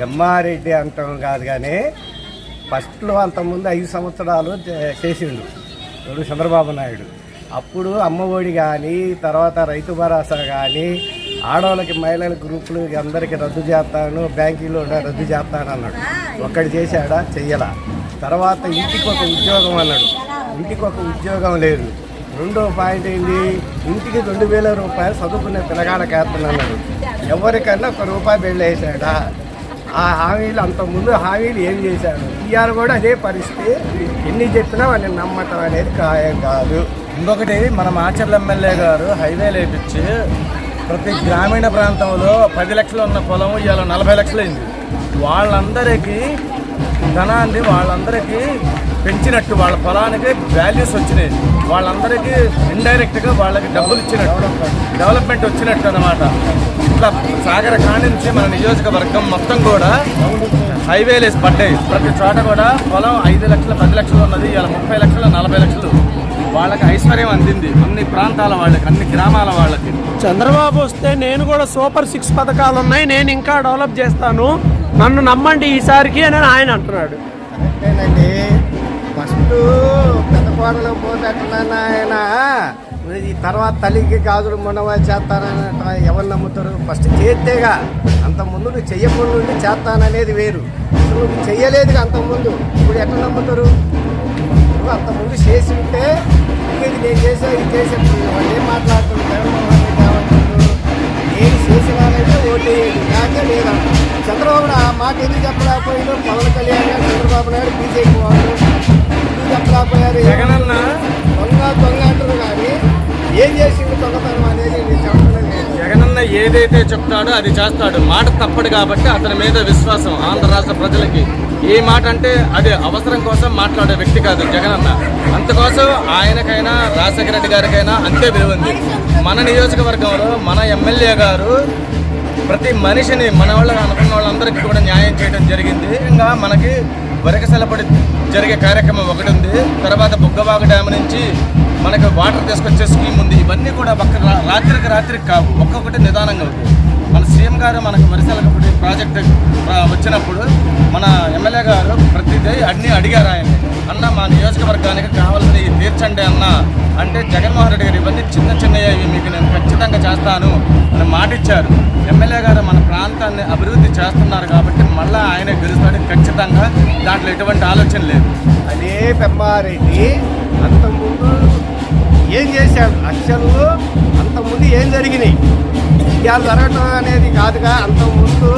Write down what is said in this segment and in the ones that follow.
బ్రహ్మారెడ్డి అంటాం కాదు కానీ ఫస్ట్లో అంతకుముందు ఐదు సంవత్సరాలు చే- చేసిండు ఇప్పుడు చంద్రబాబు నాయుడు. అప్పుడు అమ్మఒడి కానీ తర్వాత రైతు భరోసా కానీ ఆడవాళ్ళకి మహిళల గ్రూపులు అందరికీ రద్దు చేస్తాను బ్యాంకీలో రద్దు చేస్తాను అన్నాడు. ఒక్కడు చేశాడా? చెయ్యలా. తర్వాత ఇంటికి ఒక ఉద్యోగం అన్నాడు. ఇంటికి ఒక ఉద్యోగం లేదు. రెండో పాయింట్ ఏంటి ఇంటికి రెండు వేల రూపాయలు చదువుకునే పిల్లగాళ్ళకి వేస్తున్నాడు ఎవరికన్నా ఒక రూపాయి బిళ్ళ ఆ హామీలు అంతకుముందు హామీలు ఏం చేశారు? ఇవాళ కూడా అదే పరిస్థితి. ఎన్ని చెప్పినా వాళ్ళని నమ్మటం అనేది ఖాయం కాదు. ఇంకొకటి మన మాచర్ల ఎమ్మెల్యే గారు హైవే లేపించి ప్రతి గ్రామీణ ప్రాంతంలో పది లక్షలు ఉన్న పొలం ఇవాళ నలభై లక్షలు అయింది వాళ్ళందరికీ ధనాన్ని వాళ్ళందరికీ పెంచినట్టు వాళ్ళ పొలానికి వాల్యూస్ వచ్చినాయి. వాళ్ళందరికీ ఇండైరెక్ట్గా వాళ్ళకి డబ్బులు ఇచ్చినట్టు డెవలప్మెంట్ వచ్చినట్టు అనమాట ఇట్లా సాగర కానించి మన నియోజకవర్గం మొత్తం కూడా హైవేలు వేసి పడ్డాయి. ప్రతి చోట కూడా పొలం ఐదు లక్షలు పది లక్షలు ఉన్నది ఇవాళ ముప్పై లక్షలు నలభై లక్షలు. వాళ్ళకి ఐశ్వర్యం అందింది. అన్ని ప్రాంతాల వాళ్ళకి అన్ని గ్రామాల వాళ్ళకి. చంద్రబాబు వస్తే నేను కూడా సూపర్ సిక్స్ పథకాలు ఉన్నాయి నేను ఇంకా డెవలప్ చేస్తాను. నన్ను నమ్మండి ఈసారికి అని ఆయన అంటున్నాడు. ఫస్ట్ పెద్ద కోడలు పోతే ఆయన ఈ తర్వాత తల్లికి గాజులు మొండవా చేస్తానని ఎవరు నమ్ముతారు? ఫస్ట్ చేస్తేగా అంతకుముందు నువ్వు చెయ్యకుండా ఉండి చేస్తాననేది వేరు. నువ్వు చెయ్యలేదు అంతకుముందు. ఇప్పుడు ఎట్లా నమ్ముతారు? నువ్వు అంతకుముందు చేసి ఉంటే ఇది నేను చేసా ఇది చేసే. వాళ్ళు ఏం మాట్లాడుతున్నారు జగన్మోహన్ రెడ్డి ఏమంటున్నారు నేను చేసిన వాళ్ళైతే నాకే లేదా చంద్రబాబు ఆ మాట ఎందుకు చెప్పలేకపోయినా పవన్ కళ్యాణ్ చంద్రబాబు నాయుడు బీజేపీ వాళ్ళు జగనన్న. దొంగ దొంగ అంటారు కానీ ఏం చేసిండు దొంగతనం అనేది చెప్పడం జగనన్న ఏదైతే చెప్తాడో అది చేస్తాడు. మాట తప్పడు కాబట్టి అతని మీద విశ్వాసం ఆంధ్ర రాష్ట్ర ప్రజలకి. ఏ మాట అంటే అది అవసరం కోసం మాట్లాడే వ్యక్తి కాదు జగనన్న. అంతకోసం ఆయనకైనా రాజశేఖర రెడ్డి గారికైనా అంతే విలువ ఉంది. మన నియోజకవర్గంలో మన ఎమ్మెల్యే గారు ప్రతి మనిషిని మన వాళ్ళగా అనుకున్న వాళ్ళందరికీ కూడా న్యాయం చేయడం జరిగింది. ఇంకా మనకి వరకసలపడి జరిగే కార్యక్రమం ఒకటి ఉంది తర్వాత బుగ్గబాగు డ్యామ్ నుంచి మనకు వాటర్ తీసుకొచ్చే స్కీమ్ ఉంది. ఇవన్నీ కూడా ఒక్క రాత్రికి రాత్రికి కావు. ఒక్కొక్కటి నిదానంగా అవుతుంది. మన సీఎం గారు మనకు వరిసలకపడి ప్రాజెక్ట్ వచ్చినప్పుడు మన ఎమ్మెల్యే గారు ప్రతిదీ అన్నీ అడిగారు ఆయన అన్న మా నియోజకవర్గానికి కావాల్సినవి తీర్చండి అన్న. అంటే జగన్మోహన్ రెడ్డి గారు ఇవన్నీ చిన్న చిన్నవి మీకు నేను ఖచ్చితంగా చేస్తాను అని మాట ఇచ్చారు ఎమ్మెల్యే గారు మన ప్రాంతాన్ని అభివృద్ధి చేస్తున్నారు కాబట్టి మళ్ళీ ఆయనే గెలుస్తాడు. ఖచ్చితంగా దాంట్లో ఎటువంటి ఆలోచన లేదు. అదే పెమ్మారెడ్డి అంతకుముందు ఏం చేశాడు? లక్షల్లో అంతకుముందు ఏం జరిగినాయి? ఇవాళ జరగటం అనేది కాదుగా అంతకుముందు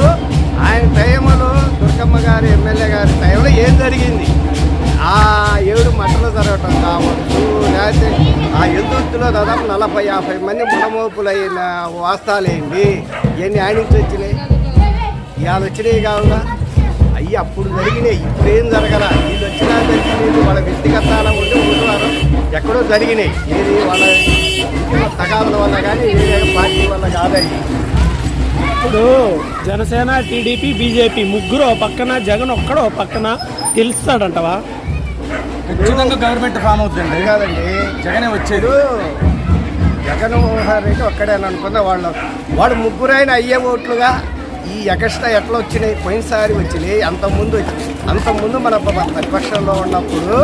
ఆయన టైంలో దుర్గమ్మ గారి ఎమ్మెల్యే గారి టైంలో ఏం జరిగింది? ఆ ఏడు మట్టలు జరగటం కావచ్చు లేకపోతే విద్యుత్తులో దాదాపు నలభై యాభై మంది మునమోపులైన వాస్తాలేండి ఇవన్నీ ఆయన నుంచి వచ్చినాయి? ఇవాళ వచ్చినాయి కావుగా అయ్యి అప్పుడు జరిగినాయి. ఇప్పుడేం జరగరా వీళ్ళు వచ్చినా జరిగినాయి వాళ్ళ వ్యక్తిగతాల ఉండి ఉండేవారు ఎక్కడో జరిగినాయి. ఏది వాళ్ళ తగాదుల వల్ల కానీ వేరే పార్టీ వల్ల కాదండి. ఇప్పుడు జనసేన టీడీపీ బీజేపీ ముగ్గురు పక్కన జగన్ ఒక్కడో పక్కన గెలుస్తాడంటవా? ఖచ్చితంగా గవర్నమెంట్ ఫామ్ అవుతుంది కాదండి. జగనే వచ్చేది. జగన్మోహన్ రెడ్డి ఒక్కడే అని అనుకున్న వాళ్ళు వాడు ముగ్గురైన అయ్యే ఓట్లుగా ఈ ఎగస్ట్రా ఎట్లా వచ్చినాయి? పోయినసారి వచ్చినాయి అంతకుముందు వచ్చి అంతకుముందు మన ప్రతిపక్షంలో ఉన్నప్పుడు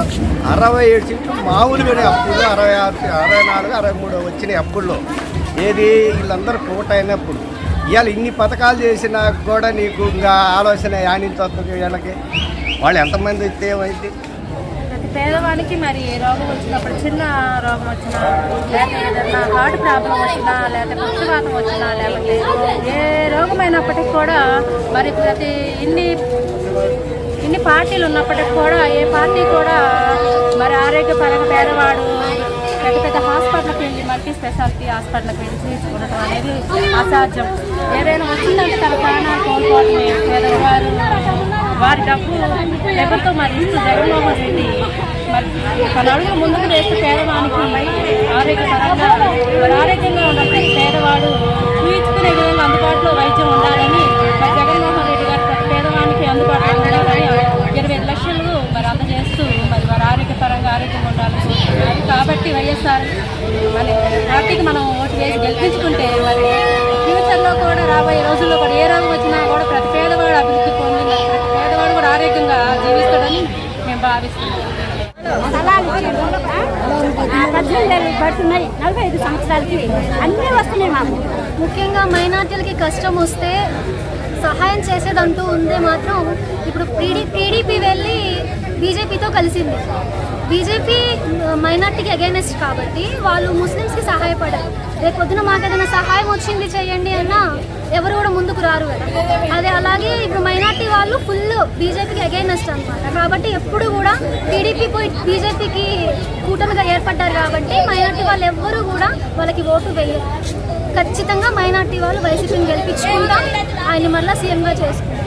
అరవై ఏడు సీట్లు మామూలుగానే అప్పుడు అరవై ఆరు అరవై నాలుగు అరవై మూడు వచ్చినాయి అప్పుడులో. ఏది వీళ్ళందరూ పోట అయినప్పుడు. ఇవాళ ఇన్ని పథకాలు చేసినా కూడా నీకు ఇంకా ఆలోచన యానించి వస్తుంది వీళ్ళకి. వాళ్ళు ఎంతమంది ఇస్తే ఏమైంది? పేదవానికి మరి ఏ రోగం వచ్చినప్పుడు చిన్న రోగం వచ్చినా లేక ఏదైనా హార్ట్ ప్రాబ్లం వచ్చినా లేక పక్షవాతం వచ్చినా లేకపోతే ఏ రోగమైనప్పటికీ కూడా మరి ప్రతి ఇన్ని ఇన్ని పార్టీలు ఉన్నప్పటికీ కూడా ఏ పార్టీ కూడా మరి ఆరోగ్యపరంగా పేదవాడు పెద్ద పెద్ద హాస్పిటల్కి వెళ్ళి మల్టీ స్పెషాలిటీ హాస్పిటల్కి వెళ్ళి చూపించుకోవడం అనేది అసాధ్యం. ఏదైనా వచ్చిందంటే తన ప్రాణాలు కోల్పోవడం వారి డబ్బు ఎవరితో మరి ఇస్తూ జగన్మోహన్ రెడ్డి మరి తన అడుగు ముందుకు వేస్తే పేదవానికి ఆరోగ్యపరంగా ఆరోగ్యంగా ఉన్నప్పుడు పేదవాడు చూయించుకునే విధంగా అందుబాటులో వైద్యం ఉండాలని మరి జగన్మోహన్ రెడ్డి గారు ప్రతి పేదవానికి అందుబాటులో ఉండాలని ఇరవై ఐదు లక్షలు మరి అందజేస్తూ మరి వారి ఆరోగ్యపరంగా ఆరోగ్యం ఉండాలని కాబట్టి వైఎస్ఆర్ మరి పార్టీకి మనం ఓటు వేసి గెలిపించుకుంటే మరి ఫ్యూచర్లో కూడా రాబోయే రోజుల్లో కూడా ఏ రోగం వచ్చినా కూడా ప్రతి పేదవాడు అభివృద్ధి పొందిన భావిస్తున్నారు స్థలాలు ఇచ్చిండు. ఆ, పద్దెనిమిది పడుతున్నాయి. నలభై ఐదు సంవత్సరాలకి అన్నీ వస్తున్నాయి మాకు. ముఖ్యంగా మైనార్టీలకి కష్టం వస్తే సహాయం చేసేదంటూ ఉందే మాత్రం ఇప్పుడు పీడీ టీడీపీ వెళ్ళి బీజేపీతో కలిసింది. బీజేపీ మైనార్టీకి అగైనెస్ట్ కాబట్టి వాళ్ళు ముస్లిమ్స్కి సహాయపడారు రేపు పొద్దున మాకు ఏదైనా సహాయం వచ్చింది చేయండి అన్నా ఎవరు కూడా ముందుకు రారు కదా. అదే అలాగే ఇప్పుడు మైనార్టీ వాళ్ళు ఫుల్ బీజేపీకి అగైనెస్ట్ అనమాట కాబట్టి ఎప్పుడు కూడా టీడీపీ పోయి బీజేపీకి కూటమిగా ఏర్పడ్డారు కాబట్టి మైనార్టీ వాళ్ళు ఎవ్వరూ కూడా వాళ్ళకి ఓటు వేయరు. ఖచ్చితంగా మైనార్టీ వాళ్ళు వైసీపీని గెలిపించుకుంటాం ఆయన మళ్ళీ సీఎంగా చేసుకుంటాం